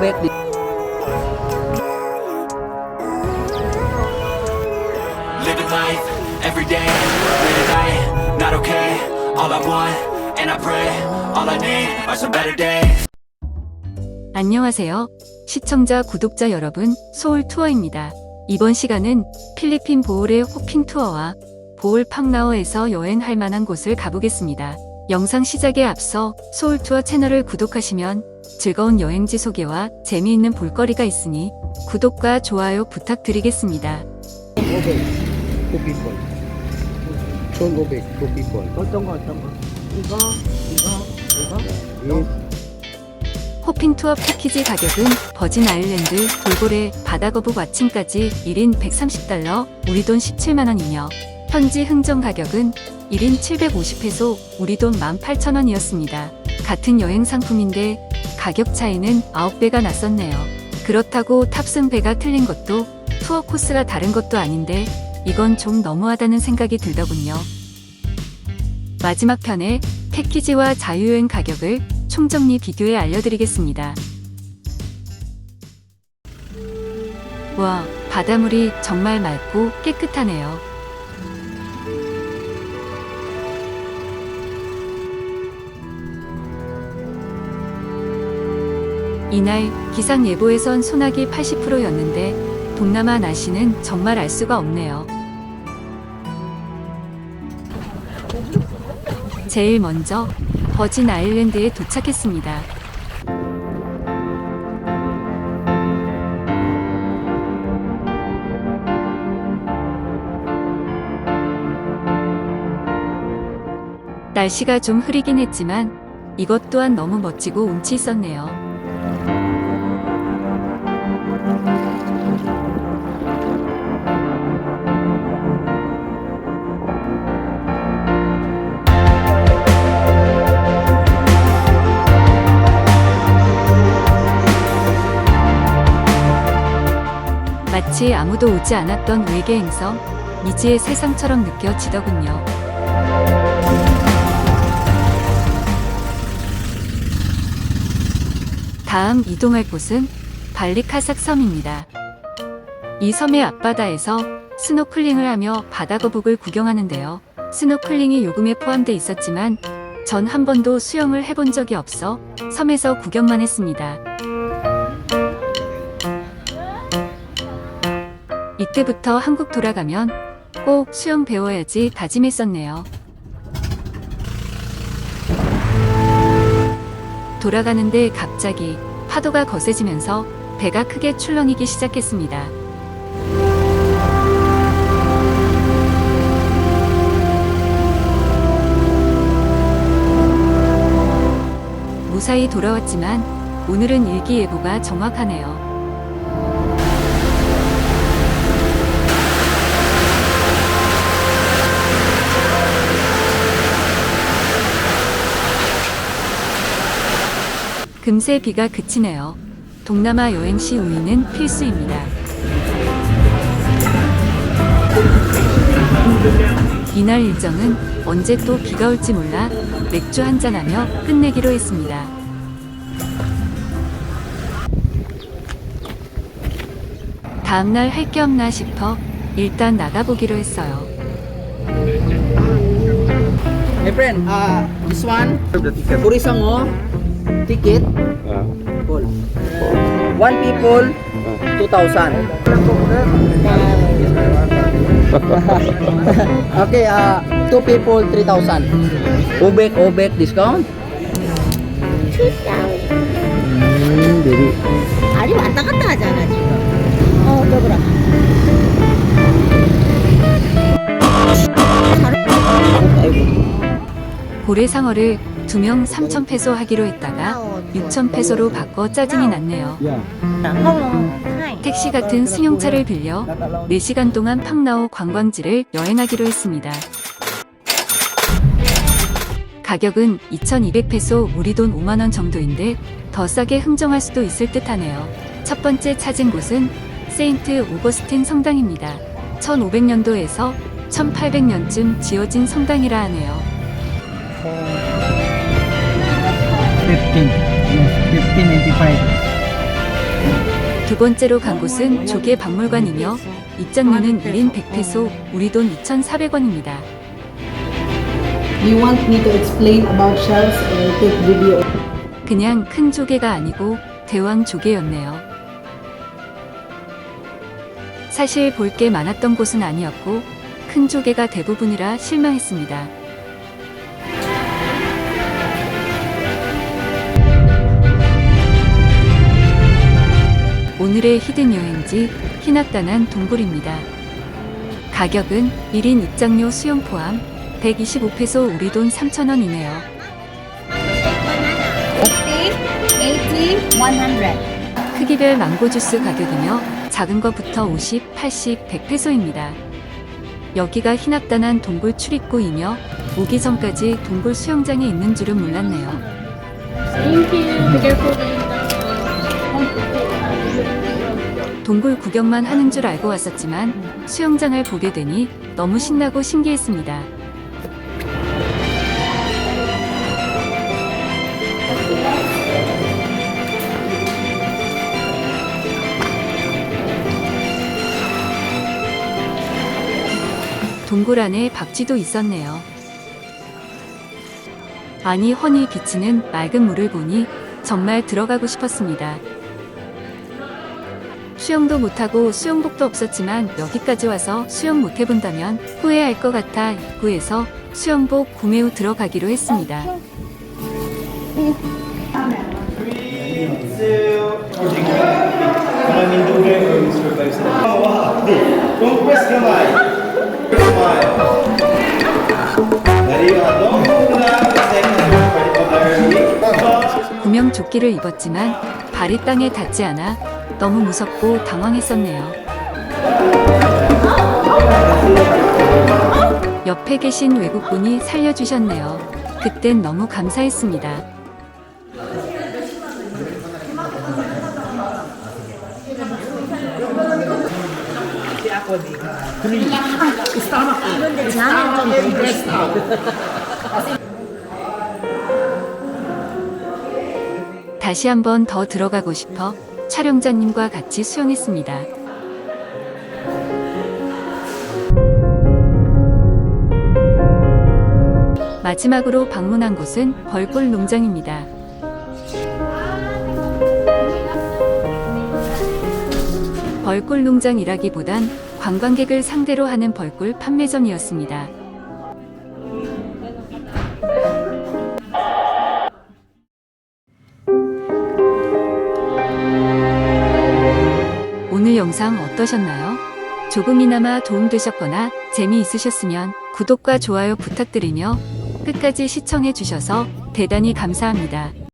back this Living life every day, late at night, not okay. All I want, and I pray, all I need are some better days. 안녕하세요. 시청자, 구독자 여러분, 소울 투어입니다. 이번 시간은 필리핀 보홀의 호핑 투어와 보홀 팡나오에서 여행할 만한 곳을 가보겠습니다. 영상 시작에 앞서 소울 투어 채널을 구독하시면 즐거운 여행지 소개와 재미있는 볼거리가 있으니 구독과 좋아요 부탁드리겠습니다. Obek, two people. Sean Obek, two people. 어떤 거 어떤 거 이거 이거 이거 Yes. 호핑 투어 패키지 가격은 버진 아일랜드 돌고래 바다거북 와칭까지 1인 130달러, 우리 돈 17만원이며 현지 흥정 가격은 1인 750페소, 우리 돈 18,000원이었습니다. 같은 여행 상품인데 가격 차이는 9배가 났었네요. 그렇다고 탑승 배가 틀린 것도 투어 코스가 다른 것도 아닌데 이건 좀 너무하다는 생각이 들더군요. 마지막 편에 패키지와 자유여행 가격을 총정리 비교해 알려드리겠습니다. 와, 바닷물이 정말 맑고 깨끗하네요. 이날 기상 예보에선 소나기 80%였는데 동남아 날씨는 정말 알 수가 없네요. 제일 먼저 버진 아일랜드에 도착했습니다. 날씨가 좀 흐리긴 했지만 이것 또한 너무 멋지고 운치 있었네요. 마치 아무도 오지 않았던 외계 행성, 미지의 세상처럼 느껴지더군요. 다음 이동할 곳은 발리카삭 섬입니다. 이 섬의 앞바다에서 스노클링을 하며 바다 거북을 구경하는데요. 스노클링이 요금에 포함돼 있었지만 전 한 번도 수영을 해본 적이 없어 섬에서 구경만 했습니다. 이때부터 한국 돌아가면 꼭 수영 배워야지 다짐했었네요. 돌아가는데 갑자기 파도가 거세지면서 배가 크게 출렁이기 시작했습니다. 무사히 돌아왔지만 오늘은 일기예보가 정확하네요. 금세 비가 그치네요. 동남아 여행 시 우유는 필수입니다. 이날 일정은 언제 또 비가 올지 몰라 맥주 한잔하며 끝내기로 했습니다. 다음날 할 게 없나 싶어 일단 나가보기로 했어요. My friend, uh, this one, Purisango, ticket, full. One people, 2,000. okay, uh, two people, 3,000. Obek, Obek discount? 음, 데리. 아니 왔다 갔다 하잖아 지금. 어, 더불어. 고래상어를 두명 3,000페소 하기로 했다가 6,000페소로 바꿔 짜증이 났네요. 택시 같은 승용차를 빌려 4시간 동안 팡나오 관광지를 여행하기로 했습니다. 가격은 2,200페소 우리 돈 5만원 정도인데 더 싸게 흥정할 수도 있을 듯 하네요. 첫 번째 찾은 곳은 세인트 오거스틴 성당입니다. 1500년도에서 1800년쯤 지어진 성당이라 하네요. 15. Yes, 1585. 두 번째로 간 곳은 조개 박물관이며 입장료는 1인 100페소, 우리 돈 2,400원입니다. You want me to explain about shells or take video? 그냥 큰 조개가 아니고 대왕 조개였네요. 사실 볼 게 많았던 곳은 아니었고 큰 조개가 대부분이라 실망했습니다. 오늘의 히든 여행지 희낙단한 동굴입니다. 가격은 1인 입장료 수용 포함 125페소 우리 돈 3,000원이네요. 80, 100. 크기별 망고 주스 가격이며 작은 것부터 50, 80, 100페소입니다. 여기가 희낙단한 동굴 출입구이며 오기 전까지 동굴 수영장에 있는 줄은 몰랐네요. 동굴 구경만 하는 줄 알고 왔었지만 수영장을 보게 되니 너무 신나고 신기했습니다. 동굴 안에 박쥐도 있었네요. 아니 허니 비치는 맑은 물을 보니 정말 들어가고 싶었습니다. 수영도 못하고 수영복도 없었지만 여기까지 와서 수영 못해본다면 후회할 것 같아 입구에서 수영복 구매 후 들어가기로 했습니다. Kung press kamay. Kamay. Dari yung una, second, particularly. 구명 조끼를 입었지만 발이 땅에 닿지 않아 너무 무섭고 당황했었네요. 옆에 계신 외국분이 살려주셨네요. 그땐 너무 감사했습니다. 다시 한번 더 들어가고 싶어 촬영자님과 같이 수영했습니다. 마지막으로 방문한 곳은 벌꿀 농장입니다. 벌꿀 농장이라기보단 관광객을 상대로 하는 벌꿀 판매점이었습니다. 영상 어떠셨나요? 조금이나마 도움되셨거나 재미있으셨으면 구독과 좋아요 부탁드리며 끝까지 시청해주셔서 대단히 감사합니다.